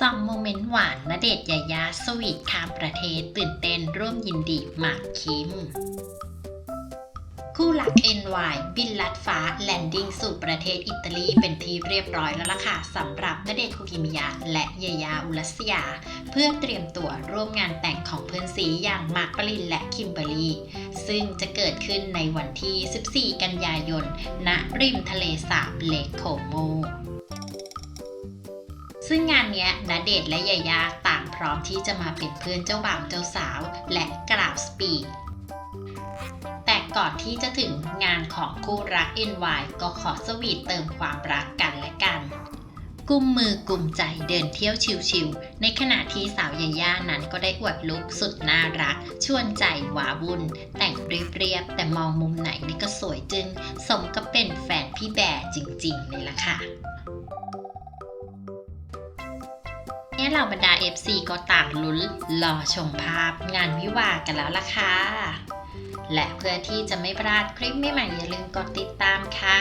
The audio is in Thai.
สองโมเมนต์หวานณเดชยายาสวีทข้ามประเทศตื่นเต้นร่วมยินดีหมากคิม คู่หลัก NY บินลัดฟ้าแลนดิ้งสู่ประเทศอิตาลีเป็นที่เรียบร้อยแล้วล่ะค่ะสำหรับณเดชคุกิมิยะและยายาอุรัสยา เพื่อเตรียมตัวร่วมงานแต่งของเพื่อนสีอย่างหมากปรินและคิมเบอรรี่ซึ่งจะเกิดขึ้นในวันที่ 14 กันยายนณริมทะเลสาบเลคโคโม ซึ่งงานนี้ณเดชน์และยายาต่างพร้อมที่จะมาเป็นเพื่อนเจ้าบ่าวเจ้าสาว และกล่าวสปีดแต่ก่อนที่จะถึงงานของคู่รัก NY ก็ขอสวีทเติมความรักกันและกัน กุมมือกุมใจเดินเที่ยวชิวๆ ในขณะที่สาวยาย่านั้นก็ได้อวดลุคสุดน่ารัก ชวนใจหวาวุ่น แต่งเรียบๆ แต่มองมุมไหนนี่ก็สวยจึง สมกับเป็นแฟนพี่แบร์จริงๆเลยล่ะค่ะ นี้เหล่าบรรดา FC ก็ต่างลุ้นรอชมภาพงานวิวากันแล้วล่ะค่ะ และเพื่อที่จะไม่พลาดคลิปใหม่ๆอย่าลืมกดติดตามค่ะ